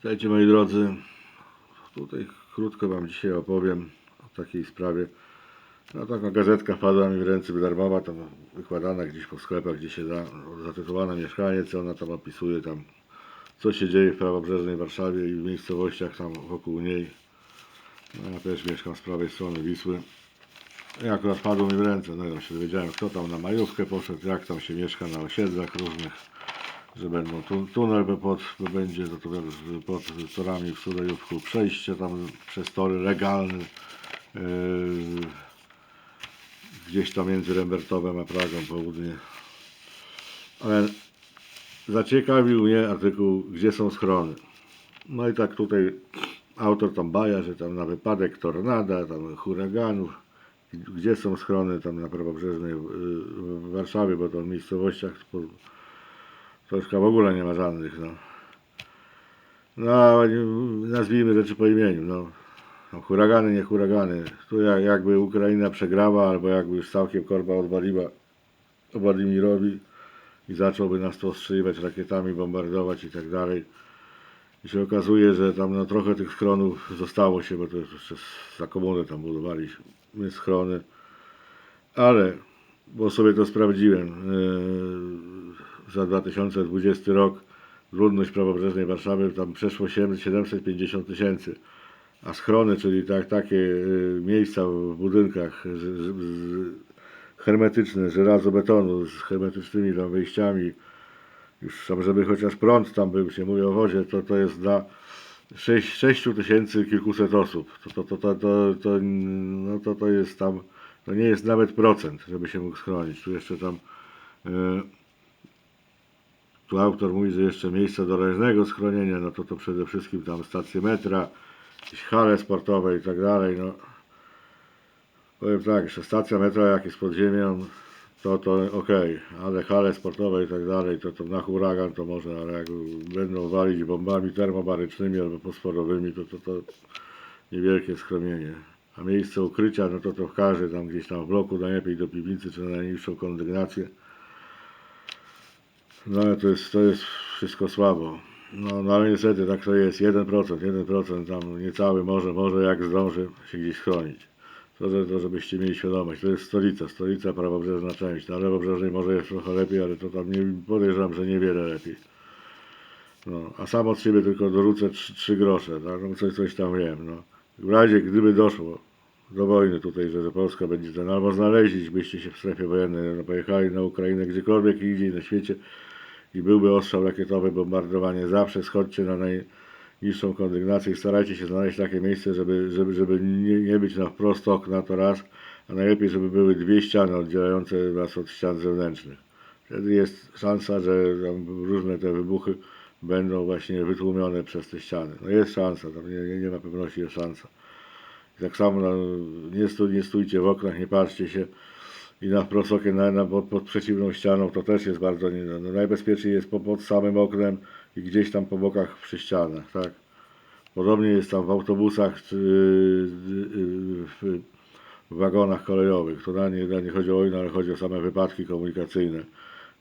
Słuchajcie moi drodzy, tutaj krótko Wam dzisiaj opowiem o takiej sprawie. No taka gazetka wpadła mi w ręce darmowa, tam wykładana gdzieś po sklepach, gdzie się da, zatytułowana Mieszkaniec, ona tam opisuje tam, co się dzieje w prawobrzeżnej Warszawie i w miejscowościach tam wokół niej. No, ja też mieszkam z prawej strony Wisły. I akurat padło mi w ręce, no ja się dowiedziałem, kto tam na majówkę poszedł, jak tam się mieszka na osiedlach różnych że będą tu, tunel by pod, by będzie to, to wiesz, pod torami w Sulejówku przejście tam przez tory legalne yy, gdzieś tam między Rembertowem a Pragą południe. Ale zaciekawił mnie artykuł gdzie są schrony. No i tak tutaj autor tam baja, że tam na wypadek tornada, tam huraganów. Gdzie są schrony tam na prawobrzeżnej yy, Warszawie, bo to w miejscowościach po, Troszkę w ogóle nie ma żadnych, no. No, nazwijmy rzeczy po imieniu, no. no huragany, nie huragany. Tu jak, jakby Ukraina przegrała, albo jakby już całkiem korba odwaliła Władimirowi i zacząłby nas to ostrzeliwać rakietami, bombardować i tak dalej. I się okazuje, że tam no, trochę tych schronów zostało się, bo to jeszcze za komuny tam budowaliśmy schrony. Ale, bo sobie to sprawdziłem, yy, za 2020 rok ludność prawobrzeżnej Warszawy tam przeszło 750 tysięcy. A schrony, czyli tak, takie y, miejsca w budynkach z, z, z, hermetyczne, żelazo-betonu z hermetycznymi tam wejściami, już tam, żeby chociaż prąd tam był, się mówi o wodzie, to to jest dla 6, 6 tysięcy kilkuset osób. To, to, to, to, to, to, no to, to jest tam, to nie jest nawet procent, żeby się mógł schronić. Tu jeszcze tam y, tu autor mówi, że jeszcze miejsca do raźnego schronienia, no to to przede wszystkim tam stacje metra, jakieś hale sportowe i tak dalej, no. Powiem tak, jeszcze stacja metra jak jest pod ziemią, to to okej, ale hale sportowe i tak dalej, to, to na huragan to może, ale jak będą walić bombami termobarycznymi albo fosforowymi, to to, to niewielkie schronienie. A miejsce ukrycia, no to to w każdy tam gdzieś tam w bloku, najlepiej do piwnicy czy na najniższą kondygnację. No to jest, to jest wszystko słabo. No, no ale niestety tak to jest. 1%, 1% tam niecały może, może jak zdąży się gdzieś chronić. To, to żebyście mieli świadomość. To jest stolica, stolica prawobrzeżna część. Na lewobrzeżnej może jest trochę lepiej, ale to tam nie, podejrzewam, że niewiele lepiej. No, a sam od siebie tylko dorzucę 3, 3 grosze, tak? no, coś, coś tam wiem. No. W razie gdyby doszło do wojny tutaj, że, że Polska będzie ten, albo znaleźlibyście się w strefie wojennej, no, pojechali na Ukrainę gdziekolwiek indziej na świecie, i byłby ostrzał rakietowy, bombardowanie, zawsze schodźcie na najniższą kondygnację i starajcie się znaleźć takie miejsce, żeby, żeby, żeby nie, nie być na wprost okna, to raz, a najlepiej, żeby były dwie ściany oddzielające was od ścian zewnętrznych. Wtedy jest szansa, że różne te wybuchy będą właśnie wytłumione przez te ściany. No jest szansa, tam nie, nie, nie ma pewności, jest szansa. I tak samo no, nie, stój, nie stójcie w oknach, nie patrzcie się, i na wprost okien na, pod, pod przeciwną ścianą to też jest bardzo nie, no, najbezpieczniej jest po, pod samym oknem i gdzieś tam po bokach przy ścianach, tak. Podobnie jest tam w autobusach czy w, w wagonach kolejowych. To na nie, na nie chodzi o wojnę, ale chodzi o same wypadki komunikacyjne.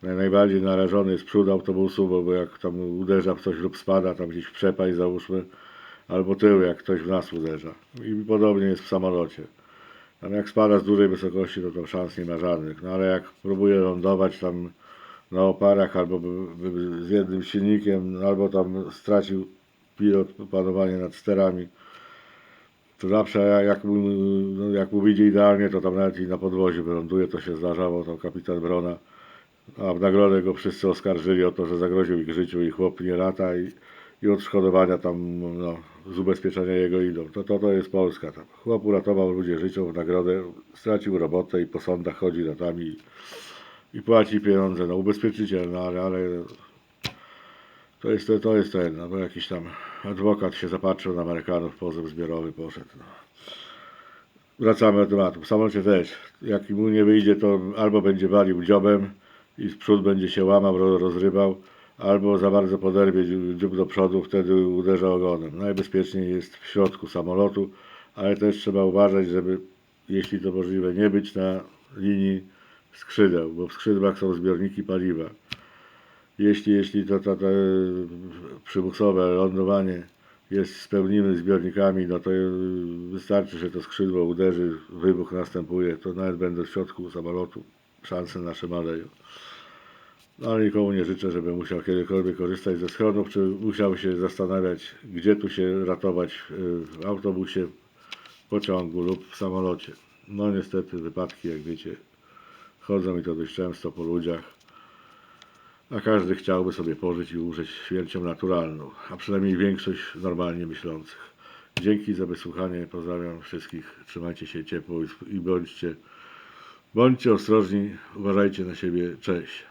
Naj, najbardziej narażony jest przód autobusu, bo, bo jak tam uderza w coś lub spada tam gdzieś w przepaść załóżmy, albo tył, jak ktoś w nas uderza. I podobnie jest w samolocie. Tam jak spada z dużej wysokości, to tam szans nie ma żadnych. No ale jak próbuje lądować tam na oparach albo by- by z jednym silnikiem, no, albo tam stracił pilot panowanie nad sterami, to zawsze jak- no, jak mu wyjdzie idealnie, to tam nawet i na podwoziu wyląduje, to się zdarzało, tam kapitan Brona, a w nagrodę go wszyscy oskarżyli o to, że zagroził ich życiu i chłop nie lata i, i odszkodowania tam no, z ubezpieczenia jego idą. To, to, to jest Polska. Tam. Chłop uratował ludzie życiu w nagrodę, stracił robotę i po sądach chodzi latami i, i płaci pieniądze. No ubezpieczyciel, no ale, ale to jest, to jest ten, no bo jakiś tam adwokat się zapatrzył na Amerykanów, pozew zbiorowy poszedł. No. Wracamy do tematu. W samolocie też. Jak mu nie wyjdzie, to albo będzie walił dziobem i z przód będzie się łamał, ro- rozrywał, albo za bardzo poderwie dziób- do przodu, wtedy uderza ogonem. Najbezpieczniej jest w środku samolotu, ale też trzeba uważać, żeby, jeśli to możliwe, nie być na linii skrzydeł, bo w skrzydłach są zbiorniki paliwa. jeśli, jeśli to, to, to e, przymusowe lądowanie jest z pełnymi zbiornikami, no to e, wystarczy, że to skrzydło uderzy, wybuch następuje, to nawet będą w środku samolotu, szanse nasze maleją. No ale nikomu nie życzę, żeby musiał kiedykolwiek korzystać ze schronów, czy musiał się zastanawiać, gdzie tu się ratować e, w autobusie, pociągu lub w samolocie. No niestety wypadki, jak wiecie, chodzą i to dość często po ludziach, a każdy chciałby sobie pożyć i umrzeć śmiercią naturalną, a przynajmniej większość normalnie myślących. Dzięki za wysłuchanie, pozdrawiam wszystkich, trzymajcie się ciepło i bądźcie, bądźcie ostrożni, uważajcie na siebie, cześć.